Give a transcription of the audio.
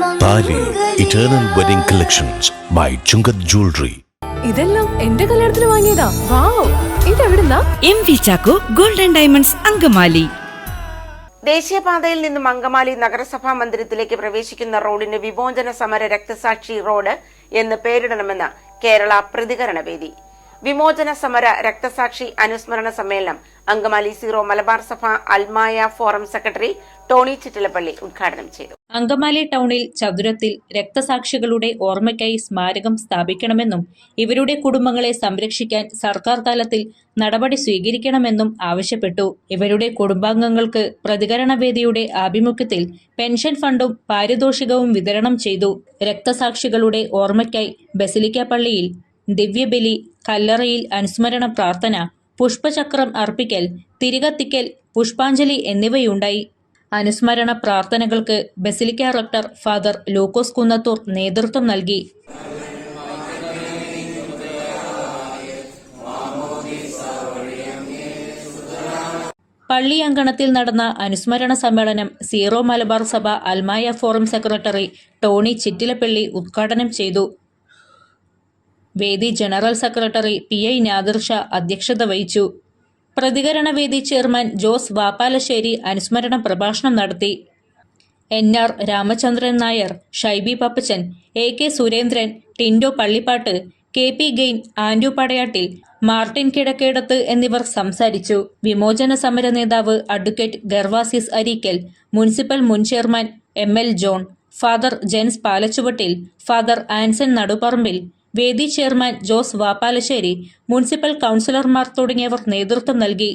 Eternal wedding collections by Chungath jewellery ഇതെല്ലാം എന്റെ കല്യാണത്തിന് വാങ്ങിയതാ. Wow. ഇതെവിടുന്നാ? M V Chacko golden diamonds Angamaly. ദേശീയപാതയിൽ നിന്നും അങ്കമാലി നഗരസഭാ മന്ദിരത്തിലേക്ക് പ്രവേശിക്കുന്ന റോഡിന് വിമോചന സമര രക്തസാക്ഷി റോഡ് എന്ന് പേരിടണമെന്ന് കേരള പ്രതികരണ വേദി. വിമോചന സമര രക്തസാക്ഷി അനുസ്മരണ സമ്മേളനം അങ്കമാലി സീറോ മലബാർ സഭ അൽമായ ഫോറം സെക്രട്ടറി ടോണി ചിറ്റിലപ്പള്ളി ഉദ്ഘാടനം ചെയ്തു. അങ്കമാലി ടൗണിൽ ചതുരത്തിൽ രക്തസാക്ഷികളുടെ ഓർമ്മയ്ക്കായി സ്മാരകം സ്ഥാപിക്കണമെന്നും ഇവരുടെ കുടുംബങ്ങളെ സംരക്ഷിക്കാൻ സർക്കാർ തലത്തിൽ നടപടി സ്വീകരിക്കണമെന്നും ആവശ്യപ്പെട്ടു. ഇവരുടെ കുടുംബാംഗങ്ങൾക്ക് പ്രതികരണ വേദിയുടെ ആഭിമുഖ്യത്തിൽ പെൻഷൻ ഫണ്ടും പാരിതോഷികവും വിതരണം ചെയ്തു. രക്തസാക്ഷികളുടെ ഓർമ്മയ്ക്കായി ബസിലിക്ക പള്ളിയിൽ ദിവ്യബലി കല്ലറയിൽ അനുസ്മരണ പ്രാർത്ഥന പുഷ്പചക്രം അർപ്പിക്കൽ തിരികത്തിക്കൽ പുഷ്പാഞ്ജലി എന്നിവയുണ്ടായി. അനുസ്മരണ പ്രാർത്ഥനകൾക്ക് basilica rector father Lukose Kunnathur നേതൃത്വം നൽകി. പള്ളി അങ്കണത്തിൽ നടന്ന അനുസ്മരണ സമ്മേളനം സീറോ മലബാർ സഭ അൽമായ ഫോറം സെക്രട്ടറി ടോണി ചിറ്റിലപ്പള്ളി ഉദ്ഘാടനം ചെയ്തു. വേദി general secretary P I Nadir അധ്യക്ഷത വഹിച്ചു. പ്രതികരണ വേദി ചെയർമാൻ ജോസ് വാപ്പാലശ്ശേരി അനുസ്മരണ പ്രഭാഷണം നടത്തി. N R Ramachandran Nair Shiby Pappachan A K Surendran Tindo Pallippattu K P Gain Andu Padayattil Martin Kidakkedath എന്നിവർ സംസാരിച്ചു. വിമോചന സമര നേതാവ് അഡ്വക്കേറ്റ് ഗർവാസിസ് അരീക്കൽ മുനിസിപ്പൽ മുൻ chairman M L John father Jens Palachuvattil father Anson Naduparambil വേദി ചെയർമാൻ ജോസ് വാപ്പാലശ്ശേരി മുനിസിപ്പൽ കൗൺസിലർമാർ തുടങ്ങിയവർ നേതൃത്വം നൽകി.